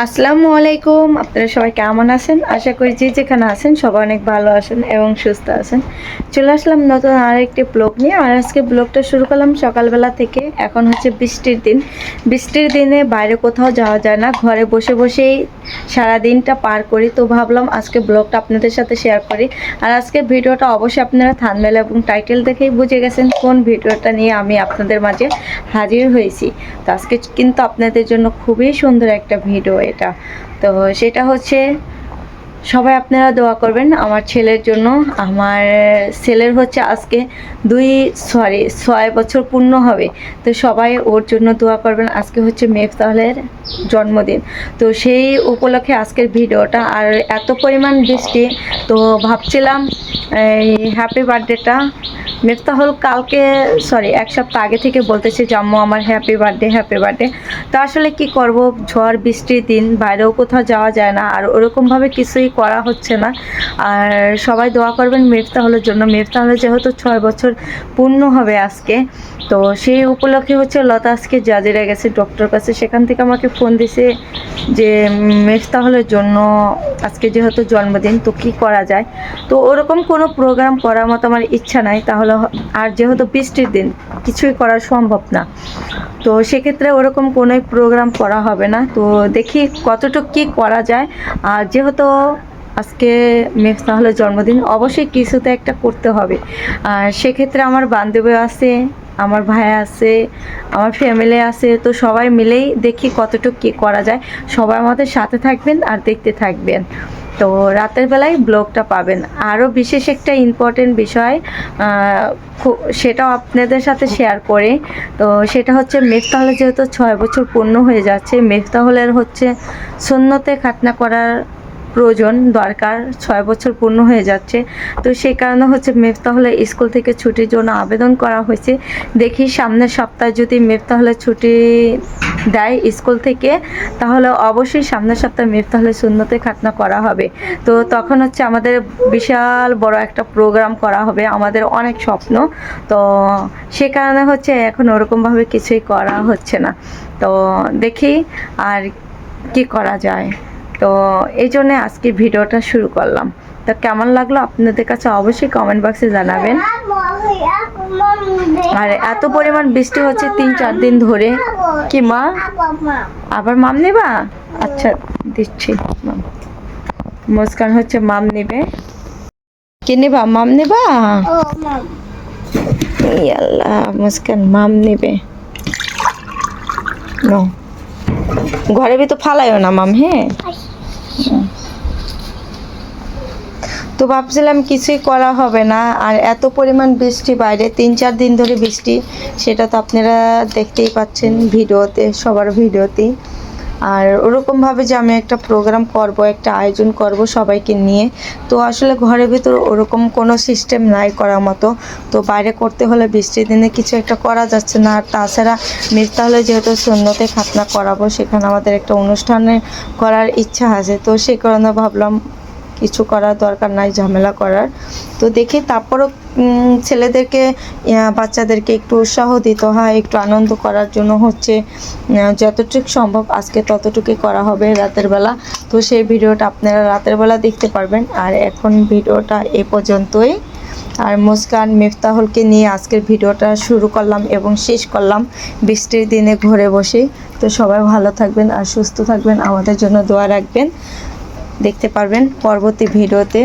আসসালামু আলাইকুম। আপনারা সবাই কেমন আছেন? আশা করি যে যেখানে আছেন সবাই অনেক ভালো আছেন এবং সুস্থ আছেন। চলে আসলাম নতুন আরেকটি ব্লগ নিয়ে। আর আজকে ব্লগটা শুরু করলাম সকালবেলা থেকে। এখন হচ্ছে বৃষ্টির দিন। বৃষ্টির দিনে বাইরে কোথাও যাওয়া যায় না। ঘরে বসে বসেই সারা দিনটা পার করি। তো ভাবলাম আজকে ব্লগটা আপনাদের সাথে শেয়ার করি। আর আজকের ভিডিওটা অবশ্যই আপনারা থানবেল এবং টাইটেল দেখেই বুঝে গেছেন কোন ভিডিওটা নিয়ে আমি আপনাদের মাঝে হাজির হয়েছি। তো আজকে কিন্তু আপনাদের জন্য খুবই সুন্দর একটা ভিডিও। এটা। তো সেটা হচ্ছে সবাই আপনারা দোয়া করবেন আমার ছেলের জন্য। আমার ছেলের হচ্ছে আজকে দুই সরি ছয় বছর পূর্ণ হবে। তো সবাই ওর জন্য দোয়া করবেন। আজকে হচ্ছে মেফতাহলের জন্মদিন। তো সেই উপলক্ষে আজকের ভিডিওটা। আর এত পরিমাণ বৃষ্টি, তো ভাবছিলাম এই হ্যাপি বার্থডেটা মেফতাহল কালকে সরি এক সপ্তাহ আগে থেকে বলতেছে জাম্মু আমার হ্যাপি বার্থডে হ্যাপি বার্থডে তো আসলে কি করব? ঝড়, বৃষ্টির দিন, বাইরেও কোথাও যাওয়া যায় না। আর ওরকমভাবে কিছুই করা হচ্ছে না। আর সবাই দোয়া করবেন মেফতাহলের জন্য। মেফতাহলে যেহেতু ছয় বছর পূর্ণ হবে আজকে তো সেই উপলক্ষে হচ্ছে লতা আজকে জাজিরা গেছে ডক্টর কাছে। সেখান থেকে আমাকে ফোন দিছে যে মেফতাহলের জন্য আজকে যেহেতু জন্মদিন, তো কি করা যায়? তো ওরকম কোনো প্রোগ্রাম করার মতো আমার ইচ্ছা নাই। তাহলে আর যেহেতু বৃষ্টির দিন, কিছুই করা সম্ভব না। তো সেক্ষেত্রে ওরকম কোনো প্রোগ্রাম করা হবে না। তো দেখি কতটুকু কী করা যায়। আর যেহেতু আজকে মেফতাহলের জন্মদিন, অবশ্যই কিছুতে একটা করতে হবে। আর সেক্ষেত্রে আমার বান্ধবী আছে। আমার ভাই আছে, আমার ফ্যামিলি আছে, তো সবাই মিলেই দেখি কতটুকু কী করা যায়। সবাই আমাদের সাথে থাকবেন আর দেখতে থাকবেন। তো রাতের বেলায় ব্লগটা পাবেন। আরও বিশেষ একটা ইম্পর্টেন্ট বিষয় সেটাও আপনাদের সাথে শেয়ার করে। তো সেটা হচ্ছে মেফতাহলে যেহেতু ছয় বছর পূর্ণ হয়ে যাচ্ছে, মেফতাহলের হচ্ছে শূন্যতে খাতনা করার প্রয়োজন, দরকার, ছয় বছর পূর্ণ হয়ে যাচ্ছে। তো সেই কারণে হচ্ছে মেফতাহলে স্কুল থেকে ছুটির জন্য আবেদন করা হয়েছে। দেখি সামনের সপ্তাহে যদি মেফতাহলে ছুটি দেয় স্কুল থেকে, তাহলে অবশ্যই সামনের সপ্তাহে মেফতাহলে শূন্যতে খাতনা করা হবে। তো তখন হচ্ছে আমাদের বিশাল বড় একটা প্রোগ্রাম করা হবে, আমাদের অনেক স্বপ্ন। তো সে কারণে হচ্ছে এখন ওরকমভাবে কিছুই করা হচ্ছে না। তো দেখি আর কি করা যায়। তো এই জন্যে আজকে ভিডিওটা শুরু করলাম। তো কেমন লাগল আপনাদের কাছে অবশ্যই কমেন্ট বক্সে জানাবেন। আর এত পরিমাণ বৃষ্টি হচ্ছে তিন চার দিন ধরে। কি মা? আবার মাম নেবা? আচ্ছা দিচ্ছি। মাম মুস্কান হচ্ছে মাম নেবে। কি নেবা? মাম নেবা? আল্লাহ, মুস্কান মাম নেবে। ঘরে ভিতর ফালাইও না মাম হ্যাঁ? তো ভাবছিলাম কিছুই করা হবে না। আর এত পরিমাণ বৃষ্টি বাইরে, তিন চার দিন ধরে বৃষ্টি, সেটা তো আপনারা দেখতেই পাচ্ছেন ভিডিওতে, সবার ভিডিওতেই। আর ওরকমভাবে যে আমি একটা প্রোগ্রাম করব, একটা আয়োজন করব সবাইকে নিয়ে, তো আসলে ঘরের ভিতর ওরকম কোনো সিস্টেম নাই করার মতো। তো বাইরে করতে হলে বৃষ্টির দিনে কিছু একটা করা যাচ্ছে না। আর তাছাড়া মির্তাহলে যেহেতু শূন্যতে খাতনা করাবো, সেখানে আমাদের একটা অনুষ্ঠানে করার ইচ্ছা আছে। তো সেই কারণে ভাবলাম কিছু করার দরকার নাই, ঝামেলা করার। তো দেখি তারপরও ছেলেদেরকে বাচ্চাদেরকে একটু উৎসাহ দিতে হয়, একটু আনন্দ করার জন্য হচ্ছে যতটুকু সম্ভব আজকে ততটুকুই করা হবে রাতের বেলা। তো সেই ভিডিওটা আপনারা রাতের বেলা দেখতে পারবেন। আর এখন ভিডিওটা এ পর্যন্তই। আর মুস্কান মিফতাহুলকে নিয়ে আজকের ভিডিওটা শুরু করলাম এবং শেষ করলাম বৃষ্টির দিনে ঘরে বসে। তো সবাই ভালো থাকবেন আর সুস্থ থাকবেন। আমাদের জন্য দোয়া রাখবেন। দেখতে পারবেন পরবর্তী ভিডিওতে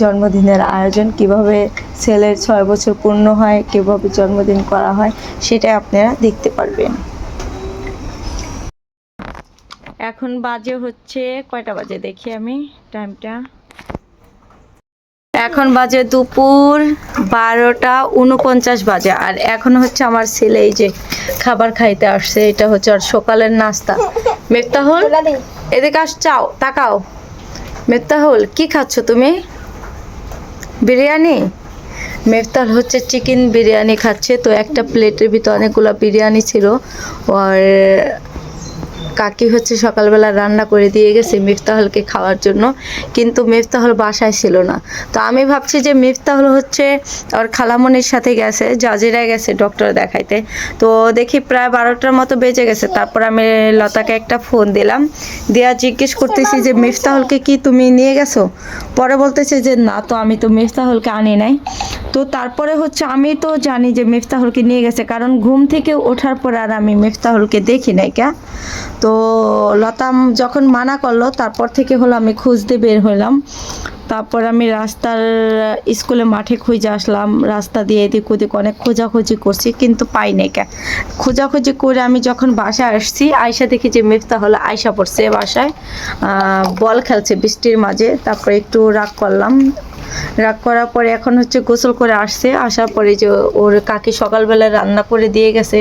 জন্মদিনের আয়োজন কীভাবে ছেলের ছয় বছর পূর্ণ হয় কীভাবে জন্মদিন করা হয় সেটা আপনারা দেখতে পারবেন। এখন বাজে হচ্ছে কয়টা বাজে? দেখি আমি টাইমটা এখন বাজে দুপুর বারোটা উনপঞ্চাশ বাজে। আর এখন হচ্ছে আমার ছেলে এই যে খাবার খাইতে আসছে এটা হচ্ছে আর সকালের নাস্তা। মেফতাহুল এদিকে আস চাও তাকাও। মেফতাহুল, কি খাচ্ছ তুমি? বিরিয়ানি? মেফতাল হচ্ছে চিকেন বিরিয়ানি খাচ্ছে, তো একটা প্লেটের ভিতরে অনেকগুলো বিরিয়ানি ছিল। আর কাকি হচ্ছে সকালবেলা রান্না করে দিয়ে গেছে মিফতাহলকে খাওয়ার জন্য, কিন্তু মিফতাহল বাসায় ছিল না। তো আমি ভাবছি যে মিফতাহল হচ্ছে ওর খালামনির সাথে গেছে, জাজিরা গেছে ডক্টর দেখাইতে। তো দেখি প্রায় বারোটার মতো বেজে গেছে, তারপর আমি লতাকে একটা ফোন দিলাম। দিয়া জিজ্ঞেস করতেছি যে, মিফতাহলকে কি তুমি নিয়ে গেছো? পরে বলতেছে যে, না তো আমি তো মিফতাহলকে আনি নাই। তো তারপরে হচ্ছে আমি তো জানি যে মিফতাহুলকে নিয়ে গেছে, কারণ ঘুম থেকে ওঠার পর আর আমি মিফতাহুলকে দেখি নাই কা তো লতাম যখন মানা করল, তারপর থেকে হলো আমি খুঁজতে বের হলাম। তারপর আমি রাস্তার স্কুলে মাঠে খুঁজে আসলাম। রাস্তা দিয়ে এদিক ওদিক অনেক খোঁজাখুঁজি করছি, কিন্তু পাই নাই কে। খোঁজাখুঁজি করে আমি যখন বাসায় আসছি আয়সা দেখি যে মিফতা হলো আয়সা পড়ছে বাসায়। বল খেলছে বৃষ্টির মাঝে, তারপরে একটু রাগ করলাম। রাগ করার পরে এখন হচ্ছে গোসল করে আসছে। আসার পরে যে ওর কাকি সকালবেলা রান্না করে দিয়ে গেছে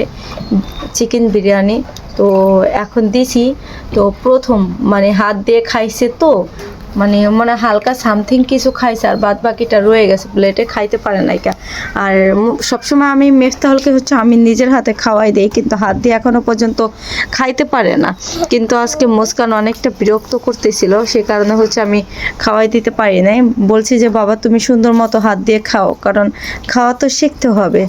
চিকেন বিরিয়ানি। তো এখন দিছি। তো প্রথম মানে হাত দিয়ে খাইছে তো মানে মানে হালকা সামথিং কিছু খাইছে আর বাদ বাকিটা রয়ে গেছে প্লেটে খাইতে পারে নাই কা। আর সবসময় আমি মেফতাহলকে হচ্ছে আমি নিজের হাতে খাওয়াই দিই, কিন্তু হাত দিয়ে এখনও পর্যন্ত খাইতে পারে না। কিন্তু আজকে মুস্কান অনেকটা বিরক্ত করতেছিল, সে কারণে হচ্ছে আমি খাওয়াই দিতে পারি নাই। বলছি যে, বাবা, তুমি সুন্দর মতো হাত দিয়ে খাও, কারণ খাওয়া তো শিখতে হবে।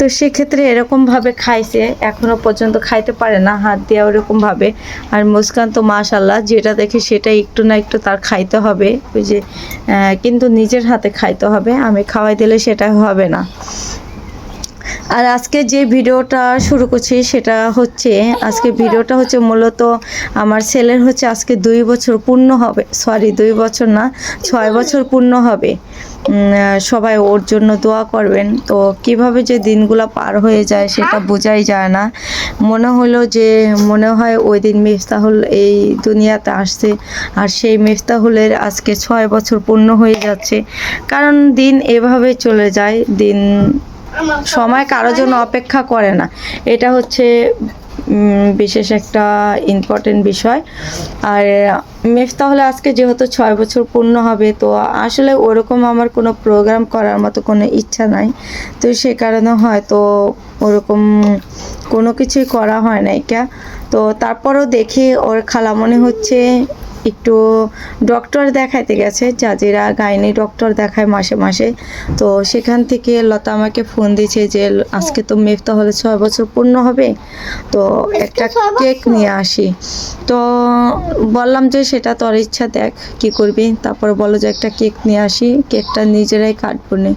তো সেক্ষেত্রে এরকমভাবে খাইছে এখনও পর্যন্ত খাইতে পারে না, হাত দেওয়া ওরকমভাবে আর মুস্কান তো মাশাল্লাহ যেটা দেখে সেটা একটু না একটু তার খাইতে হবে। ওই যে কিন্তু নিজের হাতে খাইতে হবে, আমি খাওয়াই দিলে সেটা হবে না। আর আজকে যে ভিডিওটা শুরু করছি সেটা হচ্ছে, আজকে ভিডিওটা হচ্ছে মূলত আমার ছেলের হচ্ছে আজকে দুই বছর পূর্ণ হবে। সরি দুই বছর না, ছয় বছর পূর্ণ হবে। সবাই ওর জন্য দোয়া করবেন। তো কীভাবে যে দিনগুলো পার হয়ে যায় সেটা বোঝাই যায় না। মনে হলো যে, মনে হয় ওই দিন মিফতাহুল এই দুনিয়াতে আসছে। আর সেই মিফতাহুলের আজকে ছয় বছর পূর্ণ হয়ে যাচ্ছে। কারণ দিন এভাবে চলে যায়, দিন সময় কারোর জন্য অপেক্ষা করে না। এটা হচ্ছে বিশেষ একটা ইম্পর্টেন্ট বিষয়। আর মেফতা তাহলে আজকে যেহেতু ছয় বছর পূর্ণ হবে তো আসলে ওরকম আমার কোনো প্রোগ্রাম করার মতো কোনো ইচ্ছা নাই। তো সে কারণে হয়তো ওরকম কোনো কিছুই করা হয় নাই কা তো তারপরেও দেখি ওর খালামনে হচ্ছে একটু ডক্টর দেখাইতে গেছে জাজিরা গাইনি ডক্টর দেখায় মাসে মাসে। তো সেখান থেকে লতা আমাকে ফোন দিয়েছে যে আজকে তো মেফতা হলে ছয় বছর পূর্ণ হবে। তো একটা কেক নিয়ে আসি। তো বললাম যে সেটা তোর ইচ্ছা দেখ কি করবি? তারপরে বলো যে একটা কেক নিয়ে আসি। কেকটা নিজেরাই কাটবো নে।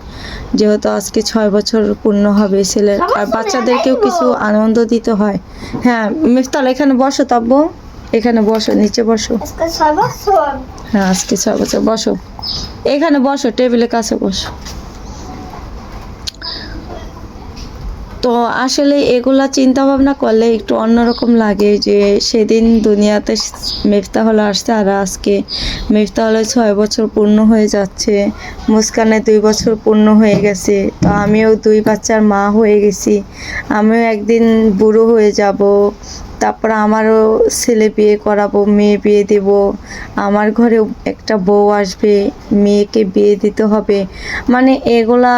যেহেতু আজকে ছয় বছর পূর্ণ হবে ছেলের। আর বাচ্চাদেরকেও কিছু আনন্দ দিতে হয়। হ্যাঁ মিফতাল এখানে বসো তাব্বু এখানে বসো নিচে বসো। হ্যাঁ আজকে ছয় বছর। বসো। এখানে বসো টেবিলের কাছে বসো। তো আসলে এগুলা চিন্তা ভাবনা করলে একটু অন্যরকম লাগে যে সেদিন দুনিয়াতে মেফতা হলো আসছে আর আজকে মেফতা হলে ছয় বছর পূর্ণ হয়ে যাচ্ছে মুস্কানের দুই বছর পূর্ণ হয়ে গেছে। তো আমিও দুই বাচ্চার মা হয়ে গেছি। আমিও একদিন বুড়ো হয়ে যাব তারপর আমারও ছেলে বিয়ে করাবো, মেয়ে বিয়ে দেব। আমার ঘরে একটা বউ আসবে, মেয়েকে বিয়ে দিতে হবে। মানে এগুলা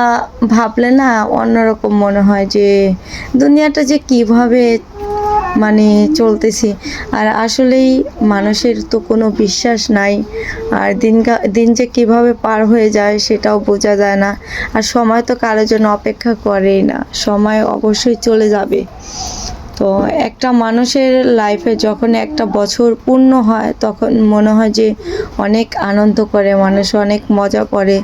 ভাবলে না অন্যরকম মনে হয় যে দুনিয়াটা যে কীভাবে মানে চলতেছি। আর আসলেই মানুষের তো কোনো বিশ্বাস নাই। আর দিন দিন যে কীভাবে পার হয়ে যায় সেটাও বোঝা যায় না। আর সময় তো কারোর জন্য অপেক্ষা করেই না, সময় অবশ্যই চলে যাবে। তো একটা মানুষের লাইফে যখন একটা বছর পূর্ণ হয়, তখন মনে হয় যে অনেক আনন্দ করে, মানুষ অনেক মজা করে।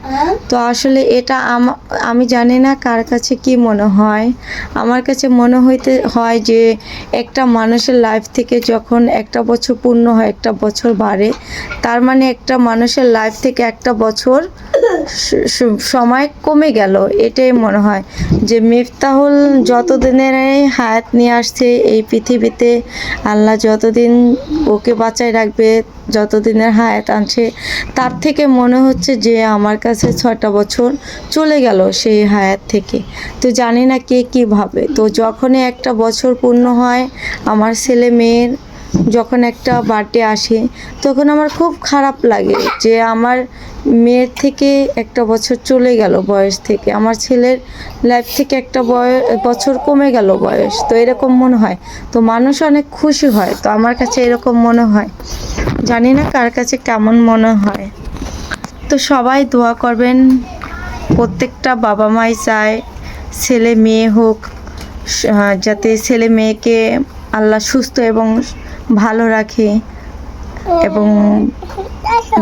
তো আসলে এটা আম- জানি না কার কাছে কি মনে হয়। আমার কাছে মনে হইতে, হয় যে একটা মানুষের লাইফ থেকে যখন একটা বছর পূর্ণ হয়, একটা বছর বাড়ে, তার মানে একটা মানুষের লাইফ থেকে একটা বছর সময় কমে গেল, এটাই মনে হয়। যে মিফতাহুল যতদিনের হায়াত নিয়ে আসছে এই পৃথিবীতে, আল্লাহ যতদিন ওকে বাঁচায় রাখবে, যতদিনের হায়াত আনছে, তার থেকে মনে হচ্ছে যে আমার কাছে ছয়টা বছর চলে গেল সেই হায়াত থেকে। তো জানি না কে কী ভাবে। তো যখনই একটা বছর পূর্ণ হয়, আমার ছেলে মেয়ের যখন একটা বার্থডে আসে, তখন আমার খুব খারাপ লাগে যে আমার মেয়ের থেকে একটা বছর চলে গেল বয়স থেকে। আমার ছেলের লাইফ থেকে একটা বছর কমে গেল বয়স। তো এরকম মনে হয়। তো মানুষ অনেক খুশি হয়। তো আমার কাছে এরকম মনে হয়। জানি না কার কাছে কেমন মনে হয়। তো সবাই দোয়া করবেন। প্রত্যেকটা বাবা মাই চায় ছেলে মেয়ে হোক যাতে ছেলে মেয়েকে আল্লাহ সুস্থ এবং ভালো রাখে এবং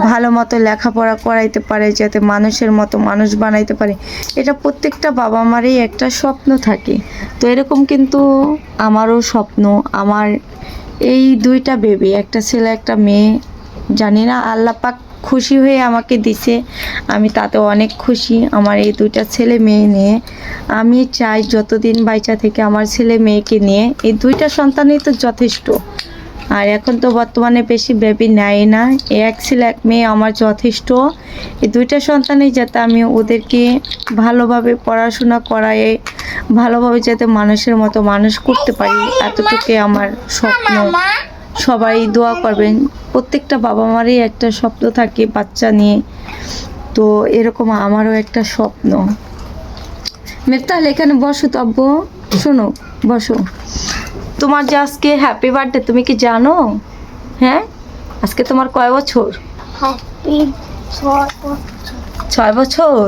ভালো মতো লেখাপড়া করাইতে পারে, যাতে মানুষের মতো মানুষ বানাইতে পারে। এটা প্রত্যেকটা বাবা মারই একটা স্বপ্ন থাকে। তো এরকম কিন্তু আমারও স্বপ্ন। আমার এই দুইটা বেবি একটা ছেলে, একটা মেয়ে, জানি না, আল্লাহ পাক খুশি হয়ে আমাকে দিছে। আমি তাতে অনেক খুশি। আমার এই দুইটা ছেলে মেয়ে নিয়ে আমি চাই যতদিন বাইচা থেকে আমার ছেলে মেয়েকে নিয়ে। এই দুইটা সন্তানই তো যথেষ্ট। আর এখন তো বর্তমানে বেশি বেবি নেয় না। এই এক ছেলে, এক মেয়ে আমার যথেষ্ট। এই দুইটা সন্তানই যাতে আমি ওদেরকে ভালোভাবে পড়াশোনা করায়, ভালোভাবে যাতে মানুষের মতো মানুষ করতে পারি, এতটুকুই আমার স্বপ্ন। সবাই দোয়া করবেন। প্রত্যেকটা বাবা মারই একটা স্বপ্ন থাকে বাচ্চা নিয়ে। তো এরকম আমারও একটা স্বপ্ন। মেয়ে তাহলে এখানে বসো তো আব্বু। শোনো, বসো। তোমার যে আজকে হ্যাপি বার্থডে তুমি কি জানো? হ্যাঁ? আজকে তোমার কয় বছর? হ্যাপি ছয় বছর।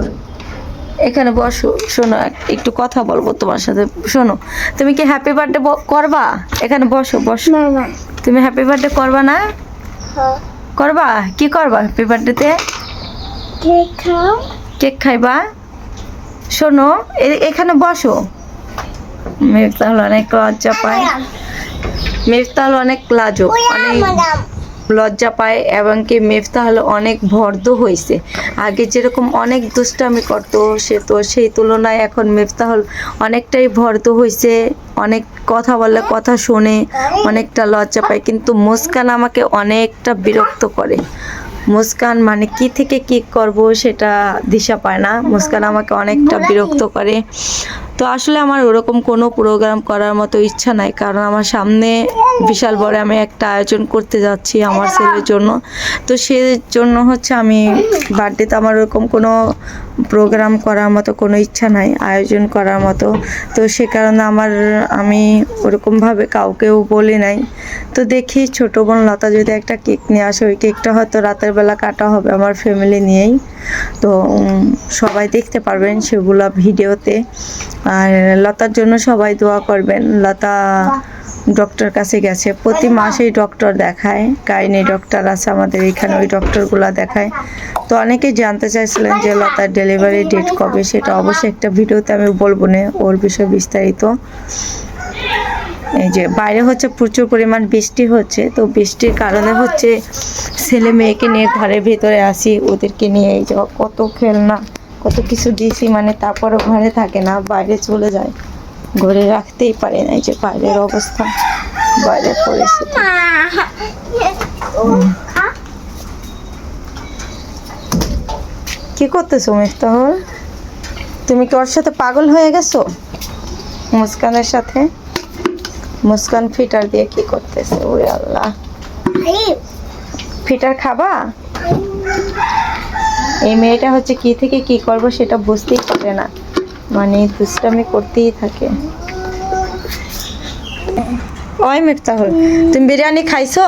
এখানে বসো শোনো একটু কথা বলব তোমার সাথে। শোনো তুমি কি হ্যাপি বার্থডে করবা? এখানে বসো বসো। তুমি হ্যাপি বার্থডে করবা না? করবা? কি করবা হ্যাপি বার্থডেতে কেক খাইবা? শোনো এখানে বসো। মিফতাহল অনেক লজ্জা পায়। মিফতাহল অনেক লাজুক অনেক লজ্জা পায় এবং কি মিফতাহল অনেক ভর্দ হয়েছে আগে যেরকম অনেক দুষ্টামি করতো সে তো সেই তুলনায় এখন মিফতাহল অনেকটাই ভর্দ হয়েছে অনেক কথা বললে কথা শোনে অনেকটা লজ্জা পায়। কিন্তু মুস্কান আমাকে অনেকটা বিরক্ত করে। মুস্কান মানে কি থেকে কি করব সেটা দিশা পায় না। মুস্কান আমাকে অনেকটা বিরক্ত করে। তো আসলে আমার ওরকম কোনো প্রোগ্রাম করার মতো ইচ্ছা নাই, কারণ আমার সামনে বিশাল বড় আমি একটা আয়োজন করতে যাচ্ছি আমার ছেলের জন্য। তো সেই জন্য হচ্ছে আমি বার্থডেতে আমার ওরকম কোনো প্রোগ্রাম করার মতো কোনো ইচ্ছা নাই, আয়োজন করার মতো। তো সে কারণে আমার, আমি ওরকমভাবে কাউকেও বলি নাই। তো দেখি ছোটো বোন লতা যদি একটা কেক নিয়ে আসে, ওই কেকটা হয়তো রাতের বেলা কাটা হবে আমার ফ্যামিলি নিয়েই। তো সবাই দেখতে পারবেন সেগুলো ভিডিওতে। আর লতার জন্য সবাই দোয়া করবেন। লতা ডক্টর কাছে গেছে। প্রতি মাসেই ডক্টর দেখায়। গাইনি ডক্টর আছে আমাদের এখানে ওই ডক্টরগুলো দেখায়। তো অনেকে জানতে চাইছিলেন যে লতার ডেলিভারি ডেট কবে সেটা অবশ্যই একটা ভিডিওতে আমি বলব না ওর বিষয়ে বিস্তারিত। এই যে বাইরে হচ্ছে প্রচুর পরিমাণ বৃষ্টি হচ্ছে তো বৃষ্টির কারণে হচ্ছে ছেলে মেয়েকে নিয়ে ঘরের ভিতরে আসি ওদেরকে নিয়ে এই যে কত খেলনা। কত কিছু দিয়েছি মানে তারপরে ঘরে থাকে না বাইরে চলে যায়। ঘরে রাখতেই পারে না এই যে বাইরের অবস্থা বাইরের পরিস্থিতি কি করতেছো মিফতাহুল? তুমি কি ওর সাথে পাগল হয়ে গেছো? মুস্কানের সাথে? মুস্কান ফিটার দিয়ে কি করতেছে? ওরে আল্লাহ। ফিটার খাবা? এই মেয়েটা হচ্ছে কি থেকে কি করব সেটা বুঝতেই পারে না। মানে দুষ্টামি করতেই থাকে। ওই মিফতাহুল তুমি বিরিয়ানি খাইছো?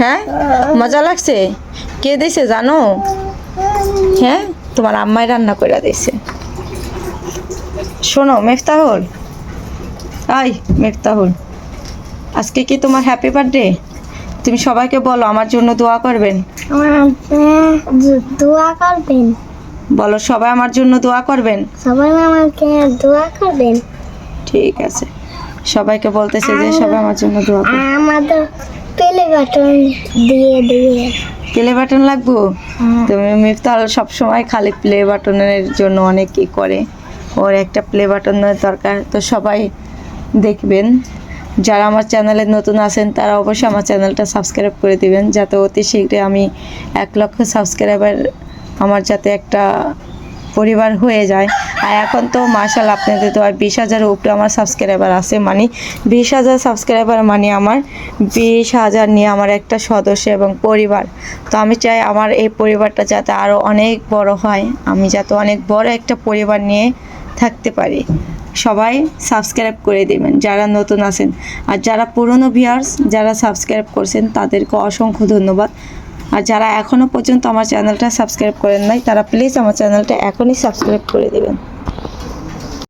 হ্যাঁ? মজা লাগছে? কে দিছে জানো? হ্যাঁ? তোমার আম্মাই রান্না করে দিছে। শোনো মিফতাহুল আই মিফতাহুল আজকে কি তোমার হ্যাপি বার্থডে তুমি সবাইকে বলো, আমার জন্য দোয়া করবেন। দোয়া করবেন। বলো সবাই আমার জন্য দোয়া করবেন? সবাই আমাকে দোয়া করবেন। ঠিক আছে। সবাইকে বলতেছে যে সবাই আমার জন্য দোয়া করবেন আমাদের পেলে বাটন দিয়ে দিয়ে। প্লে বাটন লাগবো? তুমি মিফতাল সবসময় খালি প্লে বাটনের জন্য অনেক কি করে। ওর একটা প্লে বাটনের দরকার তো সবাই দেখবেন। যারা আমার চ্যানেলে নতুন আছেন, তারা অবশ্যই আমার চ্যানেলটা সাবস্ক্রাইব করে দিবেন, যাতে অতি শীঘ্রই আমি এক লক্ষ সাবস্ক্রাইবার আমার যাতে একটা পরিবার হয়ে যায়। আর এখন তো মার্শাল আপনাদের তো আর বিশ হাজারের উপরে আমার সাবস্ক্রাইবার আছে মানে বিশ হাজার সাবস্ক্রাইবার মানে আমার বিশ হাজার নিয়ে আমার একটা সদস্য এবং পরিবার। তো আমি চাই আমার এই পরিবারটা যাতে আরও অনেক বড় হয়, আমি যাতে অনেক বড় একটা পরিবার নিয়ে থাকতে পারে। সবাই সাবস্ক্রাইব করে দেবেন, যারা নতুন আছেন। আর যারা পুরনো ভিয়ার্স যারা সাবস্ক্রাইব করছেন, তাদেরকে অসংখ্য ধন্যবাদ। আর যারা এখনও পর্যন্ত আমার চ্যানেলটা সাবস্ক্রাইব করেন নাই, তারা প্লিজ আমার চ্যানেলটা এখনই সাবস্ক্রাইব করে দেবেন।